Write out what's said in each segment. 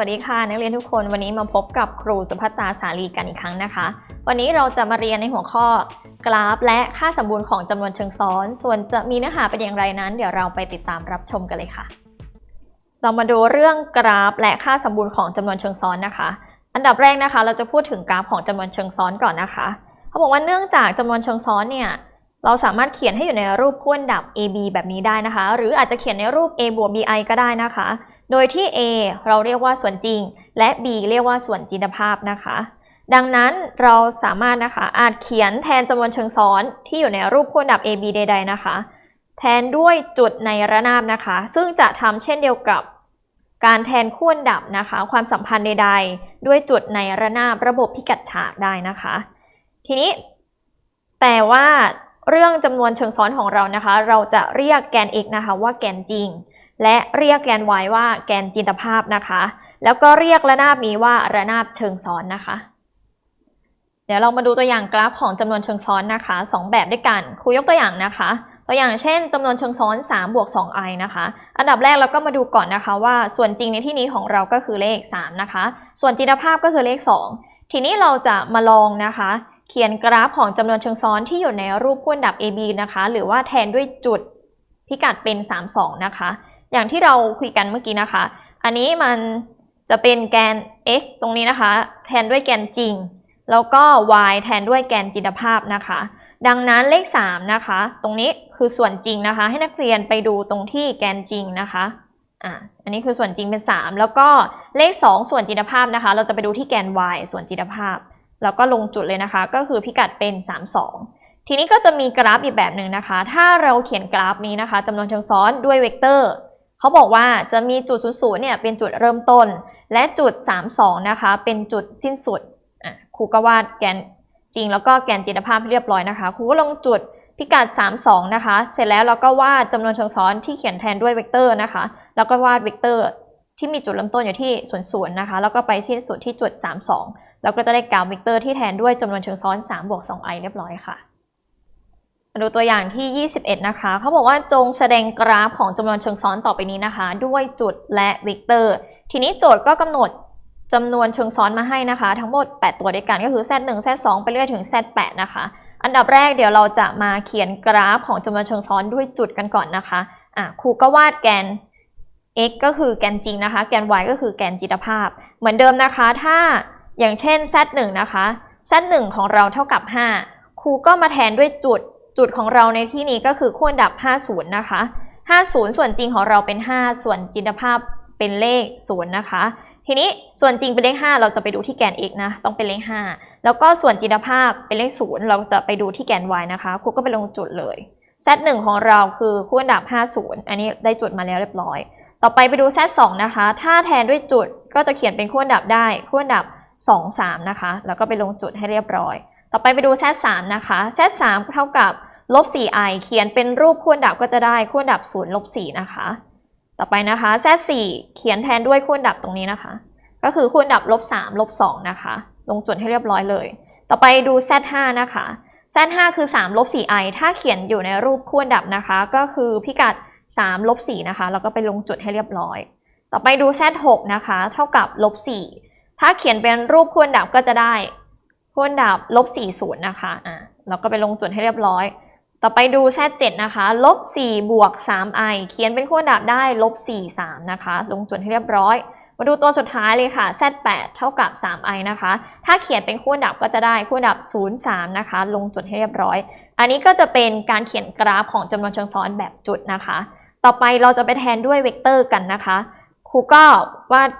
วัสดีค่ะ นักเรียนทุกคนวันนี้มาพบกับครูสุภัตตาสาลีกันอีกครั้งนะคะ วันนี้เราจะมาเรียนในหัวข้อกราฟ และค่าสมบูรณ์ของจำนวนเชิงซ้อน ส่วนจะมีเนื้อหาเป็นอย่างไรนั้น เดี๋ยวเราไปติดตามรับชมกันเลยค่ะ เรามาดูเรื่องกราฟ และค่าสมบูรณ์ของจำนวนเชิงซ้อนนะคะ อันดับแรกนะคะ เราจะพูดถึงกราฟของจำนวนเชิงซ้อนก่อนนะคะ เขาบอกว่าเนื่องจากจำนวนเชิงซ้อนเนี่ยเราสามารถเขียนให้อยู่ในรูปคู่อันดับ AB แบบนี้ได้นะคะ หรืออาจจะเขียนในรูป A บวก BI ก็ได้นะคะ โดยที่ A เราเรียกว่าส่วนจริง และ B เรียกว่าส่วนจินตภาพนะคะ ดังนั้นเราสามารถนะคะอาจเขียนแทนจำนวนเชิงซ้อนที่อยู่ในรูปคู่อันดับ AB ใด ๆ นะคะ แทนด้วยจุดในระนาบนะคะ ซึ่งจะทำเช่นเดียวกับการแทนคู่อันดับนะคะ ความสัมพันธ์ใด ๆ ด้วยจุดในระนาบระบบพิกัดฉากได้นะคะ ทีนี้ แต่ว่าเรื่องจำนวนเชิงซ้อนของเรานะคะ เราจะเรียกแกน x นะคะว่าแกนจริง และเรียกแกน y ว่าแกนจินตภาพนะคะ แล้วก็เรียกระนาบนี้ว่าระนาบเชิงซ้อนนะคะ เดี๋ยวเรามาดูตัวอย่างกราฟของจำนวนเชิงซ้อนนะคะสองแบบด้วยกันครูยกตัวอย่างนะคะ ตัวอย่างเช่นจำนวนเชิงซ้อน3บวก 2i นะคะ อันดับแรกเราก็มาดูก่อนนะคะว่าส่วนจริงในที่นี้ของเราก็คือเลข 3 นะคะ ส่วนจินตภาพก็คือเลข 2 ทีนี้เราจะมาลองนะคะเขียนกราฟของจำนวนเชิงซ้อนที่อยู่ในรูปคู่อันดับ AB นะคะ หรือว่าแทนด้วยจุดพิกัดเป็น 3 2 นะคะ อย่างที่เราคุยกันเมื่อกี้นะคะ อันนี้มันจะเป็นแกน x ตรงนี้นะคะ แทนด้วยแกนจริง แล้วก็ y แทนด้วยแกนจินตภาพนะคะ ดังนั้นเลข 3 นะคะ ตรงนี้คือส่วนจริงนะคะ ให้นักเรียนไปดูตรงที่แกนจริงนะคะอ่าอันนี้คือส่วนจริงเป็น 3 แล้วก็เลข 2 ส่วนจินตภาพนะคะ เราจะไปดูที่แกน y ส่วนจินตภาพ แล้วก็ลงจุดเลยนะคะ ก็คือพิกัดเป็น 3 2ทีนี้ก็จะมีกราฟอีกแบบหนึ่งนะคะ ถ้าเราเขียนกราฟนี้นะคะจำนวนเชิงซ้อนด้วยเวกเตอร์ เขาบอกว่าจะมีจุด0 0เนี่ยเป็นจุดเริ่มต้น และจุด 32 นะคะ เป็นจุดสิ้นสุดอะครูก็วาดแกนจริงแล้วก็แกนจินตภาพเรียบร้อยนะคะครูก็ลงจุดพิกัด 32 นะคะ เสร็จแล้วเราก็วาดจำนวนเชิงซ้อนที่เขียนแทนด้วยเวกเตอร์นะคะ แล้วก็วาดเวกเตอร์ที่มีจุดเริ่มต้นอยู่ที่0 0นะคะ แล้วก็ไปสิ้นสุดที่จุด 32 แล้วก็จะได้กราฟเวกเตอร์ที่แทนด้วยจำนวนเชิงซ้อน3บวก 2i เรียบร้อยค่ะ มาดูตัวอย่างที่ 21 นะคะ เขาบอกว่าจงแสดงกราฟของจำนวนเชิงซ้อนต่อไปนี้นะคะ ด้วยจุดและเวกเตอร์ ทีนี้โจทย์ก็กำหนดจำนวนเชิงซ้อนมาให้นะคะ ทั้งหมด 8 ตัวด้วยกันก็คือ z 1 z 2 ไปเรื่อยถึง z 8 นะคะ อันดับแรกเดี๋ยวเราจะมาเขียนกราฟของจำนวนเชิงซ้อนด้วยจุดกันก่อนนะคะอะครูก็วาดแกน x ก็คือแกนจริงนะคะ แกน y ก็คือแกนจิตภาพ เหมือนเดิมนะคะ ถ้าอย่างเช่น z 1 นะคะ z 1 ของเราเท่ากับ 5 ครูก็มาแทนด้วยจุด จุดของเราในที่นี้ก็คือคู่อันดับ 50 นะคะ 50 ส่วนจริงของเราเป็น 5 ส่วนจินตภาพเป็นเลข0นะคะ ทีนี้ส่วนจริงเป็นเลข 5 เราจะไปดูที่แกน x นะต้องเป็นเลข 5 แล้วก็ส่วนจินตภาพเป็นเลข 0 เราจะไปดูที่แกน y นะคะครูก็ไปลงจุดเลย z 1 ของเราคือคู่อันดับ 50 อันนี้ได้จุดมาแล้วเรียบร้อย ต่อไปไปดู z 2 นะคะ ถ้าแทนด้วยจุดก็จะเขียนเป็นคู่อันดับได้คู่อันดับ 2 3 นะคะ แล้วก็ไปลงจุดให้เรียบร้อย ต่อไปไปดู z 3 นะคะ z 3 เท่ากับ ลบ 4i เขียนเป็นรูปคู่อันดับก็จะได้คู่อันดับ0ลบ4นะคะ ต่อไปนะคะ z 4เขียนแทนด้วยคู่อันดับตรงนี้นะคะ ก็คือคู่อันดับลบ3ลบ2นะคะ ลงจุดให้เรียบร้อยเลย ต่อไปดู z 5นะคะ z 5คือ3ลบ 4i ถ้าเขียนอยู่ในรูปคู่อันดับนะคะ ก็คือพิกัด3ลบ4นะคะ แล้วก็ไปลงจุดให้เรียบร้อย ต่อไปดู z 6นะคะ เท่ากับลบ4ถ้าเขียนเป็นรูปคู่อันดับก็จะได้คู่อันดับลบ40นะคะ อะเราก็ไปลงจุดให้เรียบร้อย ต่อไปดู z 7 นะคะลบ4บวก 3i เขียนเป็นคู่อันดับได้ลบ4 3นะคะ ลงจุดให้เรียบร้อย มาดูตัวสุดท้ายเลยค่ะ z 8 เท่ากับ 3i นะคะ ถ้าเขียนเป็นคู่อันดับก็จะได้คู่อันดับ 0 3 นะคะ ลงจุดให้เรียบร้อย อันนี้ก็จะเป็นการเขียนกราฟของจำนวนเชิงซ้อนแบบจุดนะคะ ต่อไปเราจะไปแทนด้วยเวกเตอร์กันนะคะ ครูก็วาด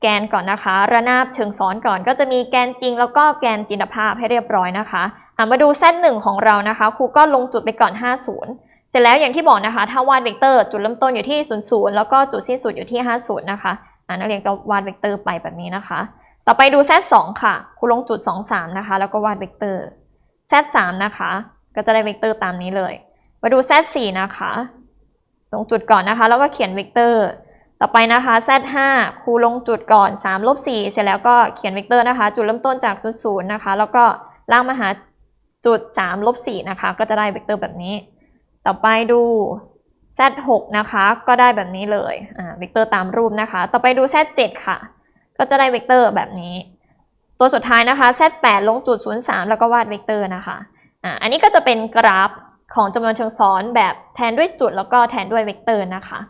แกนก่อนนะคะ ระนาบเชิงซ้อนก่อนก็จะมีแกนจริงแล้วก็แกนจินตภาพให้เรียบร้อยนะคะ มาดูเส้นหนึ่งของเรานะคะ ครูก็ลงจุดไปก่อน 50 เสร็จแล้วอย่างที่บอกนะคะ ถ้าวาดเวกเตอร์จุดเริ่มต้นอยู่ที่ 00 แล้วก็จุดสิ้นสุดอยู่ที่ 50 นะคะนักเรียนก็วาดเวกเตอร์ไปแบบนี้นะคะ ต่อไปดูเซต2ค่ะ ครูลงจุด 2 3 นะคะ แล้วก็วาดเวกเตอร์เซต3นะคะ ก็จะได้เวกเตอร์ตามนี้เลย มาดูเซต4นะคะ ลงจุดก่อนนะคะ แล้วก็เขียนเวกเตอร์ต่อไปนะคะ z5 ครูลงจุดก่อน3ลบ4เสร็จแล้วก็เขียนเวกเตอร์นะคะ จุดเริ่มต้นจาก 0 0 นะคะ แล้วก็ลากมาหา จุด3ลบ4นะคะ ก็จะได้เวกเตอร์แบบนี้ ต่อไปดู z6 นะคะ ก็ได้แบบนี้เลยอ่าเวกเตอร์ตามรูปนะคะ ต่อไปดู z7 ค่ะ ก็จะได้เวกเตอร์แบบนี้ ตัวสุดท้ายนะคะ z8 ลงจุด 03 แล้วก็วาดเวกเตอร์นะคะอ่าอันนี้ก็จะเป็นกราฟของจำนวนเชิงซ้อนแบบแทนด้วยจุดแล้วก็แทนด้วยเวกเตอร์นะคะ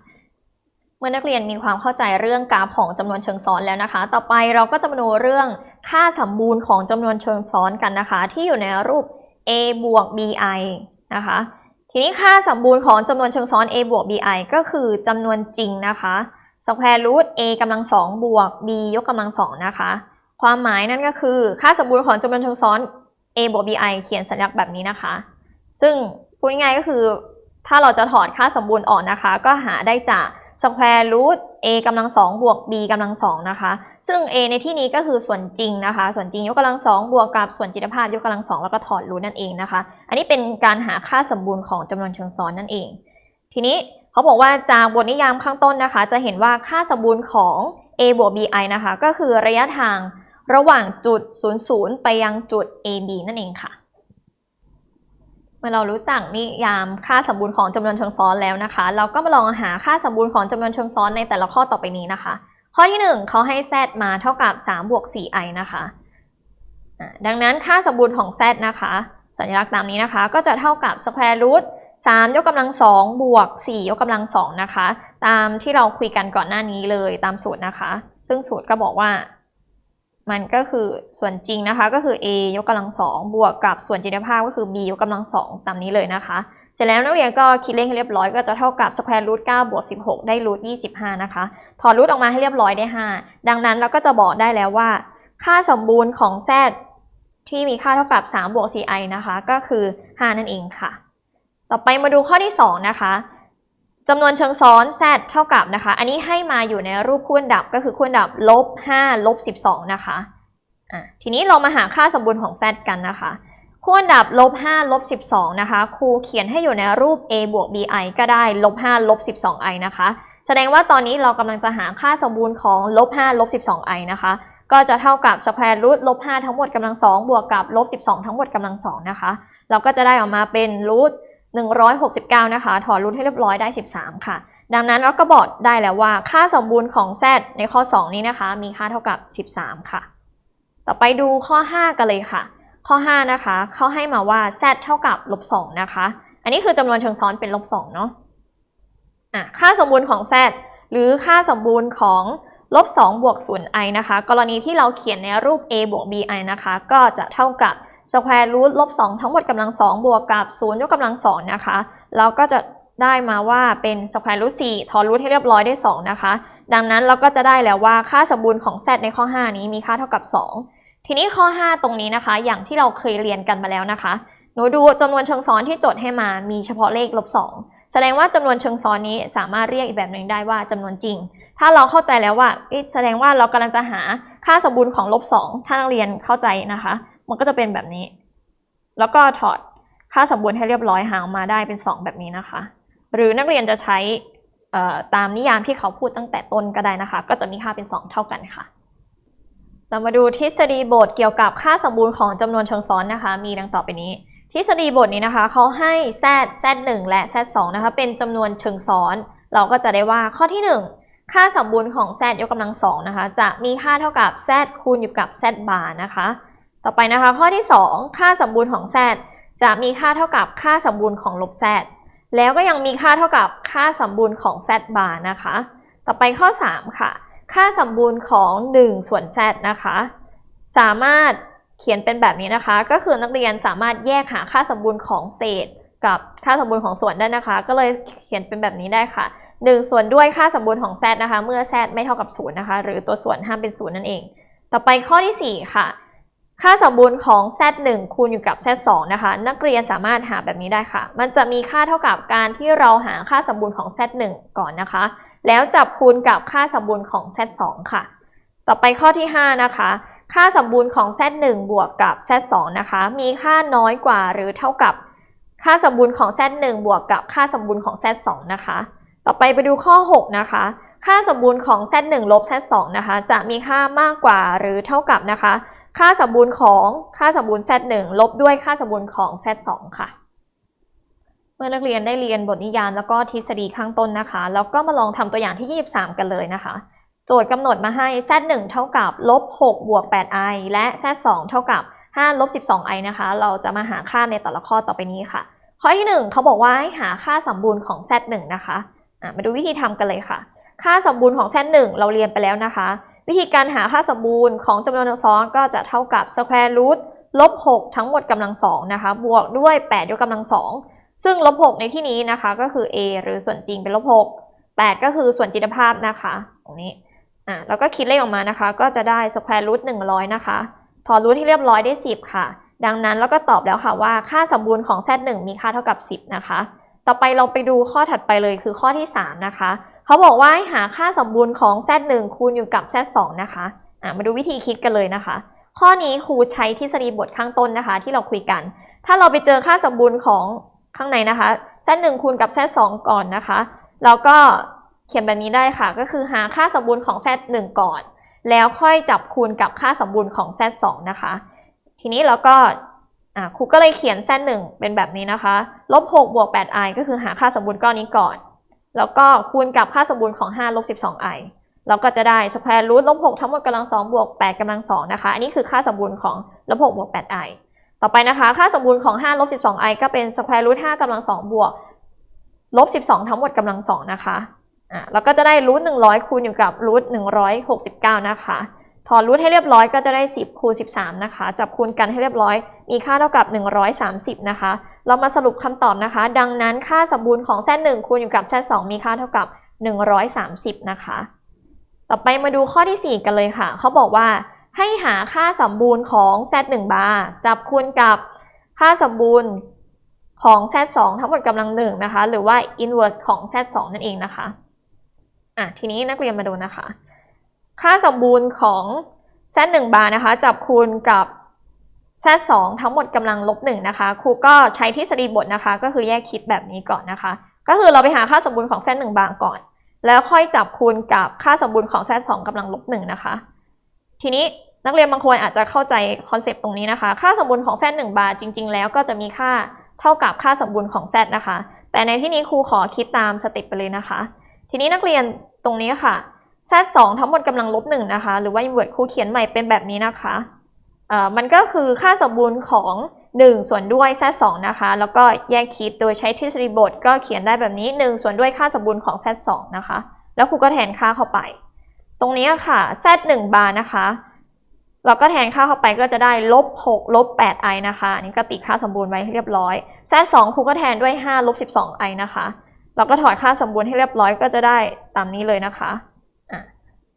เมื่อนักเรียนมีความเข้าใจเรื่องกราฟของจำนวนเชิงซ้อนแล้วนะคะ ต่อไปเราก็จะมาดูเรื่องค่าสมบูรณ์ของจำนวนเชิงซ้อนกันนะคะ ที่อยู่ในรูป a บวก bi นะคะ ทีนี้ค่าสมบูรณ์ของจำนวนเชิงซ้อน a บวก bi ก็คือจำนวนจริงนะคะ square root a กำลังสองบวก b ยกกำลังสองนะคะ ความหมายนั่นก็คือค่าสมบูรณ์ของจำนวนเชิงซ้อน a บวก bi เขียนสัญลักษณ์แบบนี้นะคะ ซึ่งพูดง่ายๆก็คือถ้าเราจะถอดค่าสมบูรณ์ออกนะคะ ก็หาได้จาก square root a กำลังสองบวก b กำลังสองนะคะ ซึ่ง a ในที่นี้ก็คือส่วนจริงนะคะ ส่วนจริงยกกำลังสองบวกกับส่วนจิตภาพยกกำลังสองแล้วก็ถอดรูทนั่นเองนะคะ อันนี้เป็นการหาค่าสมบูรณ์ของจำนวนเชิงซ้อนนั่นเอง ทีนี้เขาบอกว่าจากบทนิยามข้างต้นนะคะ จะเห็นว่าค่าสมบูรณ์ของ a บวก bi นะคะ ก็คือระยะทางระหว่างจุด 00 ไปยังจุด ab นั่นเองค่ะ เมื่อเรารู้จักนิยามค่าสมบูรณ์ของจำนวนเชิงซ้อนแล้วนะคะ เราก็มาลองหาค่าสมบูรณ์ของจำนวนเชิงซ้อนในแต่ละข้อต่อไปนี้นะคะ ข้อที่ 1เขาให้ z มาเท่ากับ3บวก 4i นะคะดังนั้นค่าสมบูรณ์ของ z นะคะ สัญลักษณ์ตามนี้นะคะ ก็จะเท่ากับ square root 3 ยกกำลัง2บวก 4 ยกกำลัง2นะคะ ตามที่เราคุยกันก่อนหน้านี้เลยตามสูตรนะคะ ซึ่งสูตรก็บอกว่า มันก็คือส่วนจริงนะคะก็คือ a ยกกำลังสองบวกกับส่วนจิตภาพก็คือ b ยกกำลังสองตามนี้เลยนะคะ เสร็จแล้วนักเรียนก็คิดเลขให้เรียบร้อยก็จะเท่ากับ square root 9บวก16ได้ root 25นะคะถอดรูทออกมาให้เรียบร้อยได้5ดังนั้นเราก็จะบอกได้แล้วว่า ค่าสมบูรณ์ของ z ที่มีค่าเท่ากับ3บวก 4i นะคะ ก็คือ 5 นั่นเองค่ะ ต่อไปมาดูข้อที่ 2 นะคะ จำนวนเชิงซ้อน z เท่ากับนะคะ อันนี้ให้มาอยู่ในรูปคูณดับก็คือคูณดับลบ5ลบ12 นะคะอะทีนี้เรามาหาค่าสมบูรณ์ของ z กันนะคะคูณดับลบ5ลบ12 นะคะ ครูเขียนให้อยู่ในรูป a บวก bi ก็ได้ลบ5ลบ 12i นะคะ แสดงว่าตอนนี้เรากำลังจะหาค่าสมบูรณ์ของลบ5ลบ 12i นะคะ ก็จะเท่ากับ square root ลบ5ทั้งหมดกำลัง2บวกกับลบ12 ทั้งหมดกำลัง2นะคะ เราก็จะได้ออกมาเป็น root 169 นะคะ ถอดรูทให้เรียบร้อยได้ 13 ค่ะ ดังนั้นเราก็บอกได้แล้วว่าค่าสมบูรณ์ของ z ในข้อ 2 นี้นะคะ มีค่าเท่ากับ 13 ค่ะ ต่อไปดูข้อ 5 กันเลยค่ะ ข้อ 5 นะคะ เขาให้มาว่า z เท่ากับลบ2นะคะ อันนี้คือจำนวนเชิงซ้อนเป็นลบ2เนาะอะค่าสมบูรณ์ของ z หรือค่าสมบูรณ์ของลบ2บวก0 i นะคะ กรณีที่เราเขียนในรูป a บวก bi นะคะ ก็จะเท่ากับ square root ลบ2ทั้งหมดกำลัง 2 บวกกับ 0 ยกกำลัง 2 นะคะ เราก็จะได้มาว่าเป็น square root 4ถอนรูทให้เรียบร้อยได้ 2 นะคะ ดังนั้นเราก็จะได้แล้วว่าค่าสมบูรณ์ของ z ในข้อ 5 นี้มีค่าเท่ากับ 2 ทีนี้ข้อ 5 ตรงนี้นะคะ อย่างที่เราเคยเรียนกันมาแล้วนะคะ หนูดูจำนวนเชิงซ้อนที่จดให้มามีเฉพาะเลขลบ2แสดงว่าจำนวนเชิงซ้อนนี้สามารถเรียกอีกแบบหนึ่งได้ว่าจำนวนจริง ถ้าเราเข้าใจแล้วว่าแสดงว่าเรากำลังจะหาค่าสมบูรณ์ของลบ2ถ้านักเรียนเข้าใจนะคะ มันก็จะเป็นแบบนี้ แล้วก็ถอดค่าสมบูรณ์ให้เรียบร้อยหาออกมาได้เป็น 2 แบบนี้นะคะ หรือนักเรียนจะใช้ตามนิยามที่เขาพูดตั้งแต่ต้นก็ได้นะคะ ก็จะมีค่าเป็น 2 เท่ากันค่ะ เรามาดูทฤษฎีบทเกี่ยวกับค่าสมบูรณ์ของจำนวนเชิงซ้อนนะคะ มีดังต่อไปนี้ ทฤษฎีบทนี้นะคะเขาให้ z z1 และ z2 นะคะเป็นจำนวนเชิงซ้อน เราก็จะได้ว่าข้อที่ 1 ค่าสมบูรณ์ของ z ยกกำลังสองนะคะ จะมีค่าเท่ากับ z คูณอยู่กับ z บาร์นะคะ ต่อไปนะคะข้อที่ 2 ค่าสมบูรณ์ของ z จะมีค่าเท่ากับค่าสมบูรณ์ของลบ z แล้วก็ยังมีค่าเท่ากับค่าสมบูรณ์ของ z บาร์นะคะ ต่อไปข้อ 3 ค่ะ ค่าสมบูรณ์ของ 1 ส่วน z นะคะ สามารถเขียนเป็นแบบนี้นะคะ ก็คือนักเรียนสามารถแยกหาค่าสมบูรณ์ของเศษ กับค่าสมบูรณ์ของส่วนได้นะคะ ก็เลยเขียนเป็นแบบนี้ได้ค่ะ 1 ส่วนด้วยค่าสมบูรณ์ของ z นะคะ เมื่อ z ไม่เท่ากับ0นะคะ หรือตัวส่วนห้ามเป็น0นั่นเอง ต่อไปข้อที่ 4 ค่ะ ค่าสมบูรณ์ของ z1 คูณอยู่กับ z2 นะคะ นักเรียนสามารถหาแบบนี้ได้ค่ะ มันจะมีค่าเท่ากับการที่เราหาค่าสมบูรณ์ของ z1 ก่อนนะคะ แล้วจับคูณกับค่าสมบูรณ์ของ z2 ค่ะ ต่อไปข้อที่ 5 นะคะ ค่าสมบูรณ์ของ z1 บวกกับ z2 นะคะ มีค่าน้อยกว่าหรือเท่ากับ ค่าสมบูรณ์ของ z1 บวกกับค่าสมบูรณ์ของ z2 นะคะ ต่อไปไปดูข้อ 6 นะคะ ค่าสมบูรณ์ของ z1 ลบ z2 นะคะ จะมีค่ามากกว่าหรือเท่ากับนะคะ ค่าสมบูรณ์ของค่าสมบูรณ์ z1 ลบด้วยค่าสมบูรณ์ของ z2 ค่ะ เมื่อนักเรียนได้เรียนบทนิยามแล้วก็ทฤษฎีข้างต้นนะคะ แล้วก็มาลองทำตัวอย่างที่ 23 กันเลยนะคะ โจทย์กำหนดมาให้ z 1 เท่ากับลบ6บวก 8i และ z 2 เท่ากับ5ลบ 12i นะคะ เราจะมาหาค่าในแต่ละข้อต่อไปนี้ค่ะ ข้อที่ 1เขาบอกว่าให้หาค่าสมบูรณ์ของ z 1 นะคะะมาดูวิธีทำกันเลยค่ะ ค่าสมบูรณ์ของ z 1 เราเรียนไปแล้วนะคะ วิธีการหาค่าสมบูรณ์ของจำนวนทั้งสองก็จะเท่ากับ square root ลบ 6 ทั้งหมดกำลังสองนะคะ บวกด้วย 8 ยกกำลังสองซึ่งลบ 6 ในที่นี้นะคะก็คือ a หรือส่วนจริงเป็นลบ 6 8 ก็คือส่วนจิตภาพนะคะ ตรงนี้อะแล้วก็คิดเลขออกมานะคะ ก็จะได้ square root 100 นะคะ ถอนรูทที่เรียบร้อยได้ 10 ค่ะ ดังนั้นเราก็ตอบแล้วค่ะว่าค่าสมบูรณ์ของ z 1มีค่าเท่ากับ 10 นะคะ ต่อไปเราไปดูข้อถัดไปเลยคือข้อที่ 3 นะคะ เขาบอกว่าหาค่าสมบูรณ์ของ z 1 คูณอยู่กับ z 2 นะคะอะมาดูวิธีคิดกันเลยนะคะ ข้อนี้ครูใช้ทฤษฎีบทข้างต้นนะคะ ที่เราคุยกัน ถ้าเราไปเจอค่าสมบูรณ์ของข้างในนะคะ z 1 คูณกับ z 2 ก่อนนะคะ แล้วก็เขียนแบบนี้ได้ค่ะ ก็คือหาค่าสมบูรณ์ของ z 1 ก่อน แล้วค่อยจับคูณกับค่าสมบูรณ์ของ z 2 นะคะ ทีนี้เราก็ครูก็เลยเขียน z 1 เป็นแบบนี้นะคะลบ6บวก 8i ก็คือหาค่าสมบูรณ์ก้อนนี้ก่อน แล้วก็คูณกับค่าสมบูรณ์ของ 5 ลบ 12i เราก็จะได้ square root ลบ6ทั้งหมดกำลัง2บวก8กำลัง2นะคะ อันนี้คือค่าสมบูรณ์ของลบ6บวก 8i ต่อไปนะคะ ค่าสมบูรณ์ของ5ลบ 12i ก็เป็น square root 5กำลัง2บวกลบ 12 ทั้งหมดกำลัง2นะคะอะเราก็จะได้รูท100 คูณอยู่กับรูท169 นะคะ ถอนรูทให้เรียบร้อยก็จะได้ 10 คูณ 13 นะคะ จับคูณกันให้เรียบร้อย มีค่าเท่ากับ 130 นะคะ เรามาสรุปคำตอบนะคะ ดังนั้นค่าสมบูรณ์ของแซ1คูณอยู่กับแซ2มีค่าเท่ากับ 130 นะคะ ต่อไปมาดูข้อที่ 4 กันเลยค่ะ เขาบอกว่าให้หาค่าสมบูรณ์ของ z 1บาร์จับคูณกับค่าสมบูรณ์ของ z 2ทั้งหมดกำลังหนึ่งนะคะ หรือว่า inverse ของ z 2นั่นเองนะคะ อะ ทีนี้นักเรียนมาดูนะคะ ค่าสมบูรณ์ของ z 1บาร์นะคะ จับคูณกับ z 2ทั้งหมดกำลังลบ1นะคะ ครูก็ใช้ทฤษฎีบทนะคะ ก็คือแยกคิดแบบนี้ก่อนนะคะ ก็คือเราไปหาค่าสมบูรณ์ของ z 1บาร์ก่อน แล้วค่อยจับคูณกับค่าสมบูรณ์ของ z 2กำลังลบ1นะคะ ทีนี้นักเรียนบางคนอาจจะเข้าใจคอนเซปต์ตรงนี้นะคะ ค่าสมบูรณ์ของ z 1บาร์จริง ๆ แล้วก็จะมีค่าเท่ากับค่าสมบูรณ์ของ z นะคะ แต่ในที่นี้ครูขอคิดตามสเต็ปไปเลยนะคะ ทีนี้นักเรียนตรงนี้ค่ะ z 2ทั้งหมดกำลังลบ1นะคะ หรือว่า invert ครูเขียนใหม่เป็นแบบนี้นะคะ มันก็คือค่าสมบูรณ์ของ 1 ส่วนด้วย z 2นะคะ แล้วก็แยกคิดโดยใช้ทฤษฎีบทก็เขียนได้แบบนี้ 1 ส่วนด้วยค่าสมบูรณ์ของ z 2นะคะ แล้วครูก็แทนค่าเข้าไป ตรงนี้ค่ะ z 1บาร์นะคะ เราก็แทนค่าเข้าไปก็จะได้ลบ6ลบ 8i นะคะอันนี้ก็ติดค่าสมบูรณ์ไว้ให้เรียบร้อย z 2ครูก็แทนด้วย5ลบ 12i นะคะ เราก็ถอดค่าสมบูรณ์ให้เรียบร้อยก็จะได้ตามนี้เลยนะคะ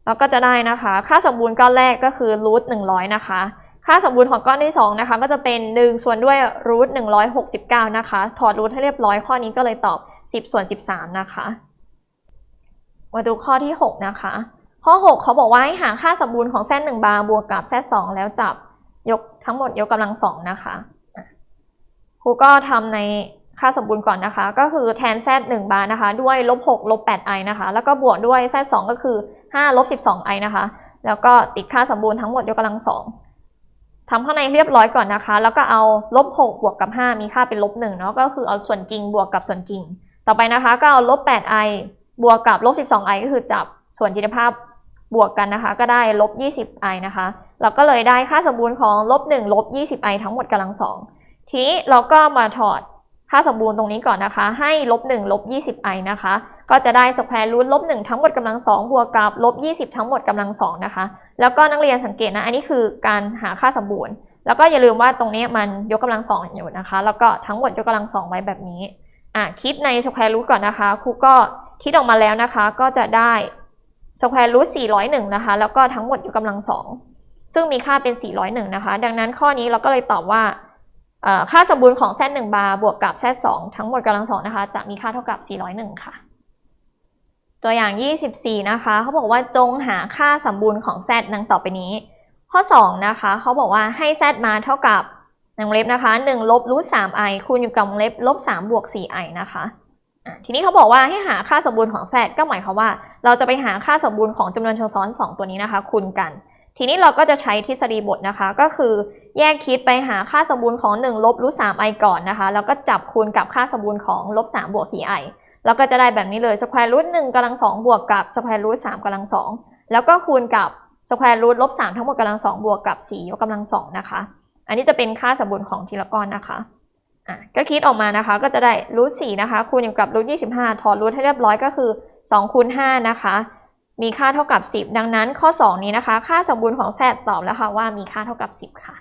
เราก็จะได้นะคะ ค่าสมบูรณ์ก้อนแรกก็คือรูท100นะคะ ค่าสมบูรณ์ของก้อนที่2นะคะก็จะเป็น 1 ส่วนด้วยรูท169 นะคะ ถอดรูทให้เรียบร้อยข้อนี้ก็เลยตอบ 10 ส่วน 13 นะคะมาดูข้อที่ 6 นะคะ ข้อ 6 เขาบอกว่าให้หาค่าสมบูรณ์ของเส้น 1 บาร์บวกกับเส้น2แล้วจับยกทั้งหมดยกกำลังสองนะคะครูก็ทำในค่าสมบูรณ์ก่อนนะคะ ก็คือแทน z 1บาร์นะคะ ด้วยลบ6ลบ 8i นะคะ แล้วก็บวกด้วย z 2ก็คือ5ลบ 12i นะคะ แล้วก็ติดค่าสมบูรณ์ทั้งหมดยกกำลังสอง ทำข้างในเรียบร้อยก่อนนะคะ แล้วก็เอาลบ6บวกกับ 5 มีค่าเป็นลบ1เนาะก็คือเอาส่วนจริงบวกกับส่วนจริง ต่อไปนะคะก็เอาลบ 8i บวกกับลบ 12i ก็คือจับส่วนจิตภาพบวกกันนะคะ ก็ได้ลบ 20i นะคะเราก็เลยได้ค่าสมบูรณ์ของลบ1ลบ 20i ทั้งหมดกำลังสองทีนี้เราก็มาถอด ค่าสมบูรณ์ตรงนี้ก่อนนะคะ ให้ลบ1ลบ 20i นะคะ ก็จะได้สแควร์รูทลบ1ทั้งหมดกำลังสองบวกกับลบ20 ทั้งหมดกำลังสองนะคะ แล้วก็นักเรียนสังเกตนะ อันนี้คือการหาค่าสมบูรณ์ แล้วก็อย่าลืมว่าตรงนี้มันยกกำลังสองอยู่นะคะ แล้วก็ทั้งหมดยกกำลังสองไว้แบบนี้ อะคิดในสแควร์รูทก่อนนะคะ ครูก็คิดออกมาแล้วนะคะ ก็จะได้สแควร์รูท401นะคะ แล้วก็ทั้งหมดยกกำลังสองซึ่งมีค่าเป็น 401 นะคะ ดังนั้นข้อนี้เราก็เลยตอบว่า ค่าสมบูรณ์ของ z 1บาร์บวกกับ z 2ทั้งหมดกำลังสองนะคะจะมีค่าเท่ากับ 401 ค่ะ ตัวอย่าง 24 นะคะเขาบอกว่าจงหาค่าสมบูรณ์ของ z ดังต่อไปนี้ ข้อ 2 นะคะเขาบอกว่าให้ z มาเท่ากับในวงเล็บนะคะ1ลบรูท 3i คูณอยู่กับวงเล็บลบ3บวก 4i นะคะอะทีนี้เขาบอกว่าให้หาค่าสมบูรณ์ของ z ก็หมายความว่า เราจะไปหาค่าสมบูรณ์ของจำนวนเชิงซ้อน 2 ตัวนี้นะคะ คูณกัน ทีนี้เราก็จะใช้ทฤษฎีบทนะคะ ก็คือแยกคิดไปหาค่าสมบูรณ์ของ1ลบรูท 3i ก่อนนะคะ แล้วก็จับคูณกับค่าสมบูรณ์ของลบ3บวก 4i แล้วก็จะได้แบบนี้เลยสแควร์รูท1กำลัง2บวกกับสแควร์รูท3กำลัง2แล้วก็คูณกับสแควร์รูทลบสามทั้งหมดกำลังสองบวกกับสี่ยกกำลังสองนะคะ อันนี้จะเป็นค่าสมบูรณ์ของทีละก้อนนะคะอะก็คิดออกมานะคะก็จะได้รูทสี่นะคะคูณอยู่กับรูทยี่สิบห้าถอดรูทให้เรียบร้อยก็คือสองคูณห้านะคะ มีค่าเท่ากับ 10 ดังนั้นข้อ 2 นี้นะคะ ค่าสมบูรณ์ของ z ตอบแล้วค่ะว่ามีค่าเท่ากับ 10 ค่ะ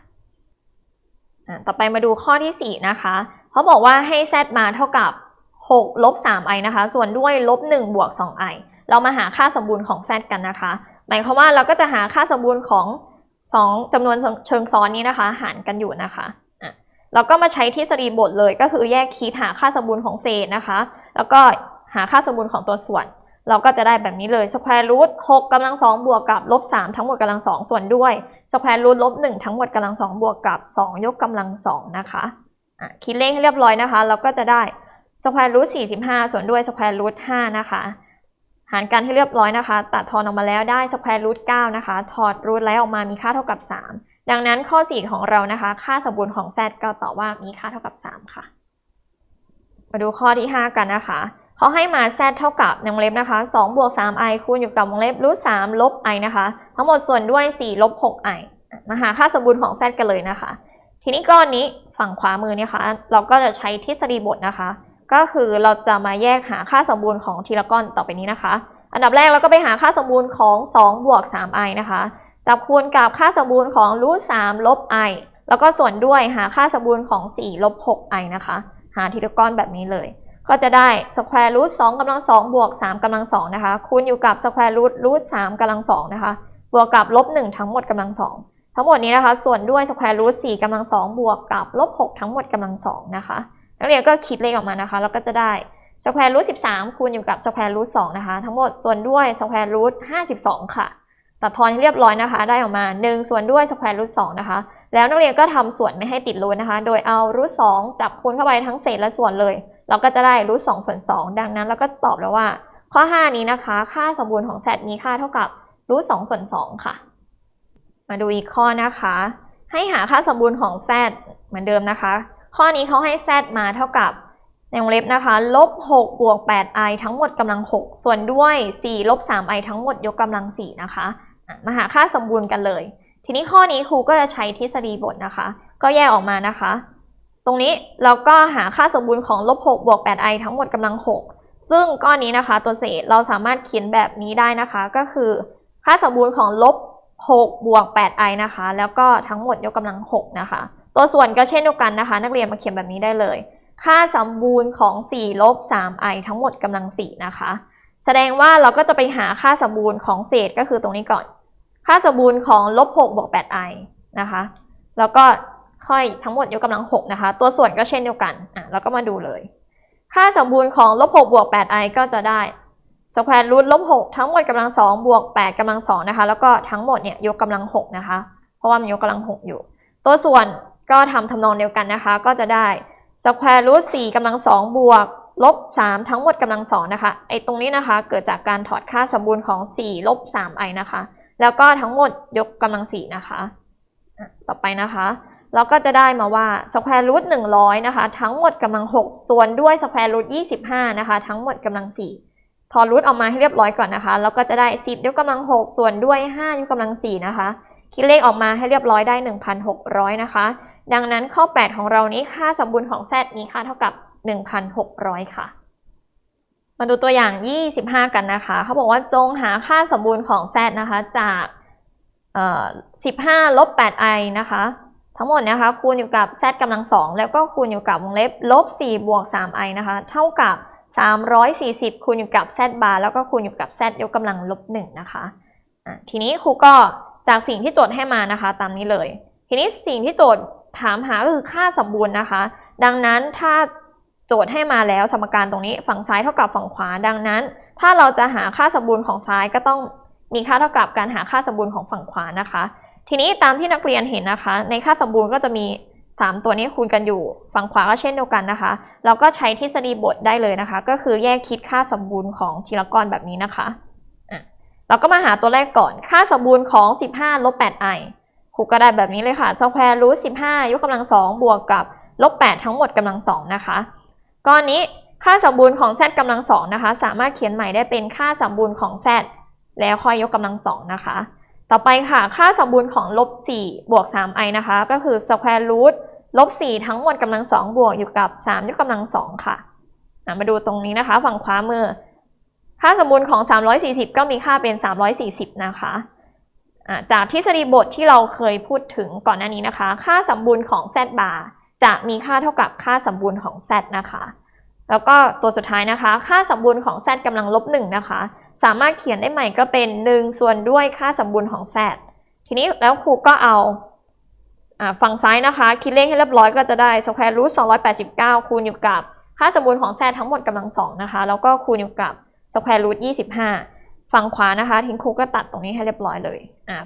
ต่อไปมาดูข้อที่ 4 นะคะเขาบอกว่าให้ z มาเท่ากับ6ลบ 3i นะคะ ส่วนด้วยลบ1บวก 2i เรามาหาค่าสมบูรณ์ของ z กันนะคะ หมายความว่าเราก็จะหาค่าสมบูรณ์ของ 2จำนวนเชิงซ้อนนี้นะคะ หารกันอยู่นะคะอะเราก็มาใช้ทฤษฎีบทเลยก็คือแยกคิดหาค่าสมบูรณ์ของเศษนะคะ แล้วก็หาค่าสมบูรณ์ของตัวส่วน เราก็จะได้แบบนี้เลยสแควร์รูทหกกำลังสองบวกกับลบสามทั้งหมดกำลังสองส่วนด้วยสแควร์รูทลบหนึ่งทั้งหมดกำลังสองบวกกับสองยกกำลังสองนะคะะคิดเลขให้เรียบร้อยนะคะ เราก็จะได้สแควร์รูทสี่สิบห้าส่วนด้วยสแควร์รูทห้านะคะ หารกันให้เรียบร้อยนะคะ ตัดทอนออกมาแล้วได้สแควร์รูทเก้านะคะ ถอดรูทแล้วออกมามีค่าเท่ากับ3ดังนั้นข้อ4ของเรานะคะ ค่าสมบูรณ์ของ z ก็ตอบว่ามีค่าเท่ากับ3ค่ะ มาดูข้อที่5กันนะคะ เขาให้มา z เท่ากับในวงเล็บนะคะ2บวก 3i คูณอยู่กับวงเล็บรูท3ลบ i นะคะ ทั้งหมดส่วนด้วย 4 ลบ 6i มาหาค่าสมบูรณ์ของ z กันเลยนะคะ ทีนี้ก้อนนี้ฝั่งขวามือเนี่ยค่ะเราก็จะใช้ทฤษฎีบทนะคะ ก็คือเราจะมาแยกหาค่าสมบูรณ์ของทีละก้อนต่อไปนี้นะคะ อันดับแรกเราก็ไปหาค่าสมบูรณ์ของ2บวก 3i นะคะ จับคูณกับค่าสมบูรณ์ของรูท3ลบ i แล้วก็ส่วนด้วยหาค่าสมบูรณ์ของ4ลบ 6i นะคะ หาทีละก้อนแบบนี้เลย ก็จะได้สแควร์รูท2กำลัง2บวก3กำลัง2นะคะคูณอยู่กับสแควร์รูทรูท3กำลัง2นะคะบวกกับลบ1ทั้งหมดกำลัง2ทั้งหมดนี้นะคะส่วนด้วยสแควร์รูท4กำลัง2บวกกับลบ6ทั้งหมดกำลัง2นะคะนักเรียนก็คิดเลขออกมานะคะแล้วก็จะได้สแควร์รูท13คูณอยู่กับสแควร์รูท2นะคะทั้งหมดส่วนด้วยสแควร์รูท52ค่ะตัดทอนให้เรียบร้อยนะคะ ได้ออกมา 1 ส่วนด้วยสแควร์รูท2นะคะ แล้วนักเรียนก็ทำส่วนไม่ให้ติดรูทนะคะ โดยเอารูท2จับคูณเข้าไปทั้งเศษและส่วนเลย เราก็จะได้รูท2ส่วน2ดังนั้นเราก็ตอบแล้วว่า ข้อ 5 นี้นะคะ ค่าสมบูรณ์ของ z มีค่าเท่ากับรูท2ส่วน2ค่ะ มาดูอีกข้อนะคะ ให้หาค่าสมบูรณ์ของ z เหมือนเดิมนะคะ ข้อนี้เขาให้ z มาเท่ากับในวงเล็บนะคะลบ6บวก 8i ทั้งหมดกำลัง 6 ส่วนด้วย 4 ลบ 3i ทั้งหมดยกกำลัง 4 นะคะ มาหาค่าสมบูรณ์กันเลย ทีนี้ข้อนี้ครูก็จะใช้ทฤษฎีบทนะคะ ก็แยกออกมานะคะ ตรงนี้เราก็หาค่าสมบูรณ์ของลบ6บวก 8i ทั้งหมดกำลัง 6 ซึ่งก้อนนี้นะคะตัวเศษเราสามารถเขียนแบบนี้ได้นะคะ ก็คือ ค่าสมบูรณ์ของลบ6บวก 8i นะคะ แล้วก็ทั้งหมดยกกำลัง 6 นะคะ ตัวส่วนก็เช่นเดียวกันนะคะ นักเรียนมาเขียนแบบนี้ได้เลย ค่าสมบูรณ์ของ4ลบ 3i ทั้งหมดกำลัง 4 นะคะ แสดงว่าเราก็จะไปหาค่าสมบูรณ์ของเศษก็คือตรงนี้ก่อน ค่าสมบูรณ์ของลบ6บวก 8i นะคะ แล้วก็ ค่อยทั้งหมดยกกำลัง 6 นะคะ ตัวส่วนก็เช่นเดียวกันอะแล้วก็มาดูเลย ค่าสมบูรณ์ของลบ6บวก 8i ก็จะได้สแควร์รูทลบ6ทั้งหมดกำลัง2บวก8กำลัง2นะคะ แล้วก็ทั้งหมดเนี่ยยกกำลัง 6 นะคะ เพราะว่ามันยกกำลัง 6 อยู่ ตัวส่วนก็ทำทำนองเดียวกันนะคะ ก็จะได้สแควร์รูท4กำลัง2บวกลบ3ทั้งหมดกำลัง2นะคะไอ้ตรงนี้นะคะเกิดจากการถอดค่าสมบูรณ์ของ4ลบ 3i นะคะ แล้วก็ทั้งหมดยกกำลัง4นะคะ ต่อไปนะคะ เราก็จะได้มาว่าสแควร์รูท100 นะคะ ทั้งหมดกำลัง 6 ส่วนด้วยสแควร์รูท25 นะคะ ทั้งหมดกำลัง 4 ถอดรูทออกมาให้เรียบร้อยก่อนนะคะแล้วก็จะได้ 10 ยกกำลัง 6 ส่วนด้วย 5 ยกกำลัง 4 นะคะ คิดเลขออกมาให้เรียบร้อยได้ 1,600 นะคะ ดังนั้นข้อ 8 ของเรานี้ค่าสมบูรณ์ของ z มีค่าเท่ากับ 1,600 ค่ะ มาดูตัวอย่าง 25 กันนะคะ เขาบอกว่าจงหาค่าสมบูรณ์ของ z นะคะ จากเอ่อ15 ลบ 8i นะคะ ทั้งหมดนะคะคูณอยู่กับ z กำลัง2แล้วก็คูณอยู่กับวงเล็บลบ4บวก 3i นะคะเท่ากับ 340 คูณอยู่กับ z บาร์แล้วก็คูณอยู่กับ z ยกกำลังลบ1นะคะะทีนี้ครูก็จากสิ่งที่โจทย์ให้มานะคะ ตามนี้เลย ทีนี้สิ่งที่โจทย์ถามหาก็คือค่าสมบูรณ์นะคะ ดังนั้นถ้าโจทย์ให้มาแล้วสมการตรงนี้ฝั่งซ้ายเท่ากับฝั่งขวา ดังนั้น ถ้าเราจะหาค่าสมบูรณ์ของซ้ายก็ต้องมีค่าเท่ากับการหาค่าสมบูรณ์ของฝั่งขวานะคะ ทีนี้ตามที่นักเรียนเห็นนะคะ ในค่าสมบูรณ์ก็จะมีสามตัวนี้คูณกันอยู่ ฝั่งขวาก็เช่นเดียวกันนะคะ เราก็ใช้ทฤษฎีบทได้เลยนะคะ ก็คือแยกคิดค่าสมบูรณ์ของทีละก้อนแบบนี้นะคะะเราก็มาหาตัวแรกก่อน ค่าสมบูรณ์ของ 15ลบ 8i ครูก็ได้แบบนี้เลยค่ะสแควร์รูท15 ยกกำลัง 2 บวกกับลบ 8 ทั้งหมดกำลัง 2 นะคะ ก้อนนี้ค่าสมบูรณ์ของ z กำลัง 2 นะคะ สามารถเขียนใหม่ได้เป็นค่าสมบูรณ์ของ z แล้วค่อยยกกำลังสองนะคะ ต่อไปค่ะ ค่าสมบูรณ์ของลบ4บวก 3i นะคะ ก็คือ square root ลบ4ทั้งหมดกำลังสองบวกอยู่กับ3ยกกำลังสองค่ะ มาดูตรงนี้นะคะ ฝั่งขวามือ ค่าสมบูรณ์ของ 340 ก็มีค่าเป็น 340 นะคะอะจากทฤษฎีบทที่เราเคยพูดถึงก่อนหน้านี้นะคะ ค่าสมบูรณ์ของ z bar จะมีค่าเท่ากับค่าสมบูรณ์ของ z นะคะ แล้วก็ตัวสุดท้ายนะคะ ค่าสมบูรณ์ของ z กำลังลบ1นะคะ สามารถเขียนได้ใหม่ก็เป็น 1 ส่วนด้วยค่าสมบูรณ์ของ z ทีนี้แล้วครูก็เอาฝั่งซ้ายนะคะ คิดเลขให้เรียบร้อยก็จะได้ square root 289 คูณอยู่กับค่าสมบูรณ์ของ z ทั้งหมดกำลังสองนะคะ แล้วก็คูณอยู่กับ square root 25 ฝั่งขวานะคะทิ้งครูก็ตัดตรงนี้ให้เรียบร้อยเลย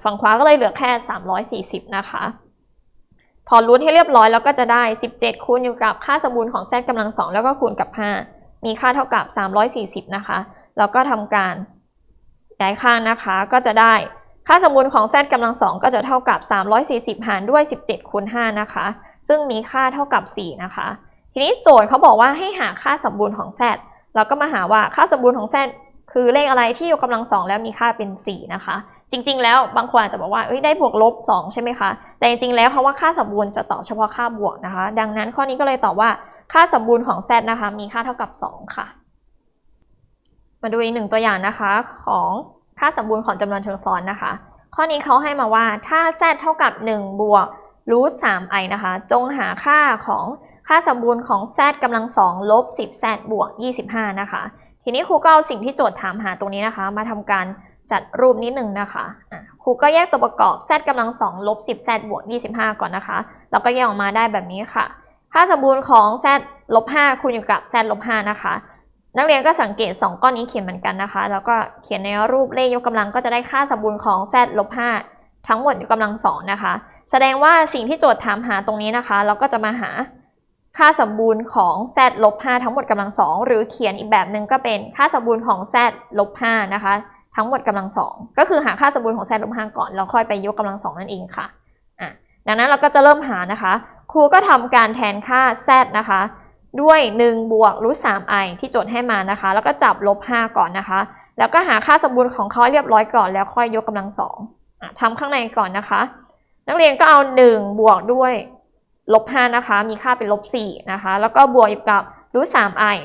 ฝั่งขวาก็เลยเหลือแค่ 340 นะคะ พอรูทให้เรียบร้อยแล้วก็จะได้ 17 คูณอยู่กับค่าสมบูรณ์ของ z กำลังสองแล้วก็คูณกับ 5 มีค่าเท่ากับ 340 นะคะ แล้วก็ทำการย้ายข้างนะคะ ก็จะได้ค่าสมบูรณ์ของ z กำลังสองก็จะเท่ากับ 340 หารด้วย 17 คูณ 5 นะคะ ซึ่งมีค่าเท่ากับ 4 นะคะ ทีนี้โจทย์เขาบอกว่าให้หาค่าสมบูรณ์ของ z เราก็มาหาว่าค่าสมบูรณ์ของ z คือเลขอะไรที่ยกกำลังสองแล้วมีค่าเป็น 4 นะคะ จริง ๆ แล้วบางคนอาจจะบอกว่าได้บวกลบ 2 ใช่ไหมคะ แต่จริง ๆ แล้วคำว่าค่าสมบูรณ์จะตอบเฉพาะค่าบวกนะคะ ดังนั้นข้อนี้ก็เลยตอบว่าค่าสมบูรณ์ของ z นะคะ มีค่าเท่ากับ 2 ค่ะ มาดูอีกหนึ่งตัวอย่างนะคะของค่าสมบูรณ์ของจำนวนเชิงซ้อนนะคะ ข้อนี้เขาให้มาว่าถ้า z เท่ากับ 1 บวกรูท 3i นะคะ จงหาค่าของค่าสมบูรณ์ของ z กำลังสองลบ 10z บวก 25 นะคะ ทีนี้ครูก็เอาสิ่งที่โจทย์ถามหาตรงนี้นะคะ มาทำการ จัดรูปนิดหนึ่งนะคะครูก็แยกตัวประกอบ z กำลังสองลบ 10z บวก25 ก่อนนะคะ แล้วก็แยกออกมาได้แบบนี้ค่ะ ค่าสมบูรณ์ของ z ลบ5คูณอยู่กับ z ลบ5นะคะ นักเรียนก็สังเกต 2 ก้อนนี้เขียนเหมือนกันนะคะ แล้วก็เขียนในรูปเลขยกกำลังก็จะได้ค่าสมบูรณ์ของ z ลบ5ทั้งหมดยกกำลังสองนะคะ แสดงว่าสิ่งที่โจทย์ถามหาตรงนี้นะคะ เราก็จะมาหาค่าสมบูรณ์ของ z ลบ5ทั้งหมดกำลังสองหรือเขียนอีกแบบหนึ่งก็เป็นค่าสมบูรณ์ของ z ลบ5นะคะ ทั้งหมดกำลังสองก็คือหาค่าสมบูรณ์ของ z ลบ5ก่อนแล้วค่อยไปยกกำลังสองนั่นเองค่ะอะดังนั้นเราก็จะเริ่มหานะคะ ครูก็ทำการแทนค่า z นะคะ ด้วย 1 บวกรูท 3i ที่โจทย์ให้มานะคะ แล้วก็จับลบ5ก่อนนะคะ แล้วก็หาค่าสมบูรณ์ของเขาเรียบร้อยก่อนแล้วค่อยยกกำลังสองอะทำข้างในก่อนนะคะ นักเรียนก็เอา 1 บวกด้วยลบ5นะคะ มีค่าเป็นลบ4นะคะ แล้วก็บวกอีกกับรูท 3i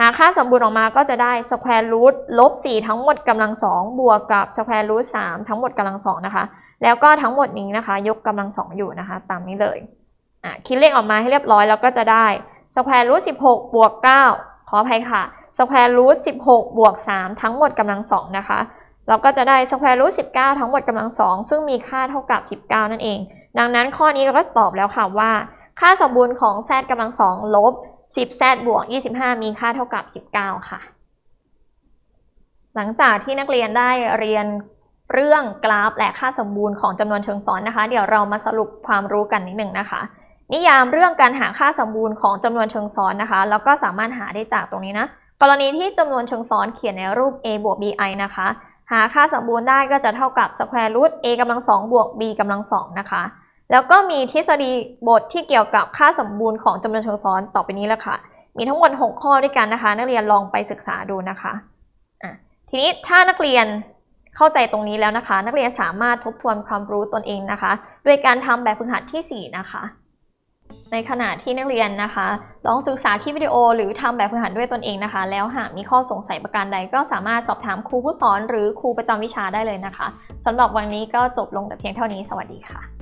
หาค่าสมบูรณ์ออกมาก็จะได้ square root ลบ4ทั้งหมดกำลัง2บวกกับ square root 3ทั้งหมดกำลัง2นะคะ แล้วก็ทั้งหมดนี้นะคะ ยกกำลัง2อยู่นะคะ ตามนี้เลยอะคิดเลขออกมาให้เรียบร้อยแล้วก็จะได้ square root 16บวก9ขออภัยค่ะ square root 16บวก3ทั้งหมดกำลัง2นะคะเราก็จะได้ square root 19ทั้งหมดกำลัง2ซึ่งมีค่าเท่ากับ19นั่นเอง ดังนั้นข้อนี้เราก็ตอบแล้วค่ะว่า ค่าสมบูรณ์ของ z กำลัง2ลบ 10z บวก 25 มีค่าเท่ากับ 19 ค่ะ หลังจากที่นักเรียนได้เรียนเรื่องกราฟและค่าสมบูรณ์ของจำนวนเชิงซ้อนนะคะ เดี๋ยวเรามาสรุปความรู้กันนิดหนึ่งนะคะ นิยามเรื่องการหาค่าสมบูรณ์ของจำนวนเชิงซ้อนนะคะ แล้วก็สามารถหาได้จากตรงนี้นะ กรณีที่จำนวนเชิงซ้อนเขียนในรูป a บวก bi นะคะ หาค่าสมบูรณ์ได้ก็จะเท่ากับ square root a กำลัง2บวก b กำลัง2นะคะ แล้วก็มีทฤษฎีบทที่เกี่ยวกับค่าสมบูรณ์ของจำนวนเชิงซ้อนต่อไปนี้แหละค่ะ มีทั้งหมด 6 ข้อด้วยกันนะคะ นักเรียนลองไปศึกษาดูนะคะะทีนี้ถ้านักเรียนเข้าใจตรงนี้แล้วนะคะ นักเรียนสามารถทบทวนความรู้ตนเองนะคะ ด้วยการทำแบบฝึกหัดทีสี่4 นะคะในขณะที่นักเรียนนะคะลองศึกษาคลิปวิดีโอ หรือทำแบบฝึกหัดด้วยตนเองนะคะ แล้วหากมีข้อสงสัยประการใดก็สามารถสอบถามครูผู้สอนหรือครูประจำวิชาได้เลยนะคะสำหรับวันนี้ก็จบลงแต่เพียงเท่านี้สวัสดีค่ะ